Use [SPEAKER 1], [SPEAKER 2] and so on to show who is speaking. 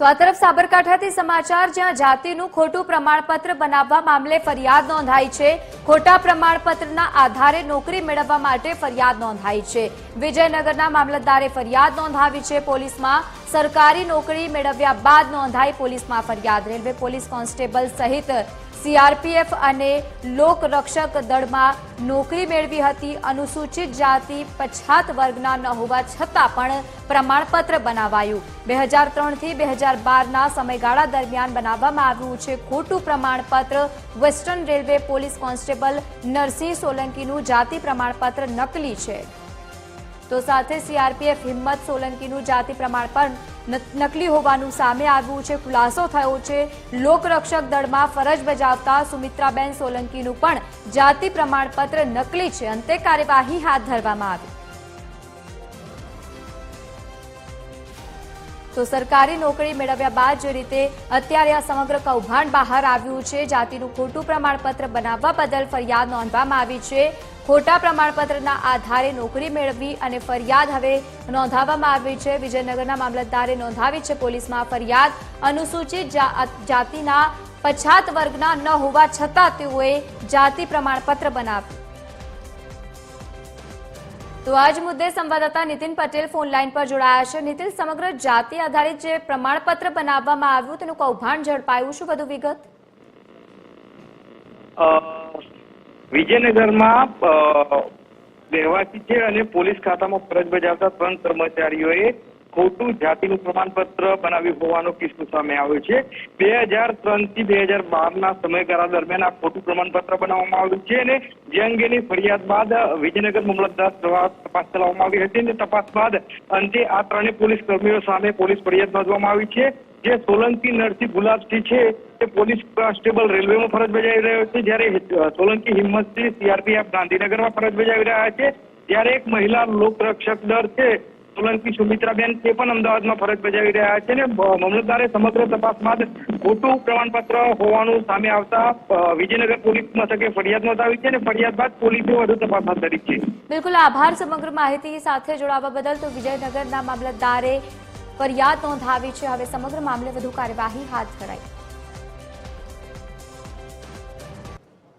[SPEAKER 1] તો આ તરફ સાબરકાંઠાથી સમાચાર, જ્યાં જાતિનું ખોટું પ્રમાણપત્ર બનાવવા મામલે ફરિયાદ નોંધાઈ છે. ખોટા પ્રમાણપત્રના આધારે નોકરી મેળવવા માટે ફરિયાદ નોંધાઈ છે. વિજયનગરના મામલતદારે ફરિયાદ નોંધાવી છે પોલીસમાં. સરકારી નોકરી મેળવ્યા બાદ નોંધાઈ પોલીસમાં ફરિયાદ. રેલવે પોલીસ કોન્સ્ટેબલ સહિત સીઆરપીએફ અને લોકરક્ષક દળમાં નોકરી મેળવી હતી. અનુસૂચિત જાતિ પછાત વર્ગના ન હોવા છતાં પણ પ્રમાણપત્ર બનાવાયું. બે હજાર ત્રણથી બે હજાર બારના સમયગાળા દરમિયાન બનાવવામાં આવ્યું છે ખોટું પ્રમાણપત્ર. Western railway police constable Narsinh સોલંકીનું જાતિ પ્રમાણપત્ર નકલી છે. તો સાથે સીઆરપીએફ હિંમત સોલંકીનું જાતિ પ્રમાણપત્ર નકલી હોવાનું સામે આવ્યું છે, ખુલાસો થયો છે. લોકરક્ષક દળમાં ફરજ બજાવતા સુમિત્રાબેન સોલંકીનું પણ જાતિ પ્રમાણપત્ર નકલી છે. અંતે કાર્યવાહી હાથ ધરવામાં આવી. તો સરકારી નોકરી મેળવ્યા બાદ જે રીતે અત્યારે આ સમગ્ર કૌભાંડ બહાર આવ્યું છે, જાતિનું ખોટું પ્રમાણપત્ર બનાવવા બદલ ફરિયાદ નોંધવામાં આવી છે. ખોટા પ્રમાણપત્રના આધારે નોકરી મેળવી અને ફરિયાદ હવે નોંધાવવામાં આવી છે. વિજયનગરના મામલતદારે નોંધાવી છે પોલીસમાં ફરિયાદ. અનુસૂચિત જાતિના પછાત વર્ગના ન હોવા છતાં તેઓએ જાતિ પ્રમાણપત્ર બનાવ્યું. તો આજ મુદ્દે સંવાદદાતા નીતિન પટેલ ફોન લાઈન પર જોડાયા છે. નીતિન, સમગ્ર જાતિ આધારિત જે પ્રમાણપત્ર બનાવવામાં આવ્યું, તેનું કૌભાંડ ઝડપાયું. શું વધુ વિગત?
[SPEAKER 2] વિજયનગરમાં રહેવાસી છે અને પોલીસ ખાતામાં ફરજ બજાવતા ત્રણ કર્મચારીઓએ ખોટું જાતિનું પ્રમાણપત્ર બનાવ્યું હોવાનો કિસ્સો સામે આવ્યો છે. બે હજાર ત્રણથી બે હજાર બારના સમયગાળા દરમિયાન આ ખોટું પ્રમાણપત્ર બનાવવામાં આવ્યું છે અને જે અંગેની ફરિયાદ બાદ વિજયનગર મામલતદાર દ્વારા તપાસ ચલાવવામાં આવી હતી અને તપાસ બાદ અંતે આ ત્રણેય પોલીસ કર્મીઓ સામે પોલીસ ફરિયાદ નોંધવામાં આવી છે. જે સોલંકી નરસિંહ ગુલાબસિંહ છે, તે પોલીસ કોન્સ્ટેબલ રેલવેમાં ફરજ બજાવી રહ્યો છે. જ્યારે સોલંકી હિંમતસિંહ સીઆરપીએફ ગાંધીનગરમાં ફરજ બજાવી રહ્યા છે. જ્યારે એક મહિલા લોકરક્ષક દળ છે સોલંકી સુમિત્રાબેન તે પણ અમદાવાદમાં ફરજ બજાવી રહ્યા છે ને મામલતદારે સમગ્ર તપાસ બાદ ખોટું પ્રમાણપત્ર હોવાનું સામે આવતા વિજયનગર પોલીસ મથકે ફરિયાદ નોંધાવી છે અને ફરિયાદ બાદ પોલીસે વધુ તપાસ હાથ ધરી છે.
[SPEAKER 1] બિલકુલ આભાર સમગ્ર માહિતી સાથે જોડાવા બદલ. તો વિજયનગરના મામલતદારે ફરિયાદ નોંધાવી છે. હવે સમગ્ર મામલે વધુ કાર્યવાહી હાથ ધરાઈ.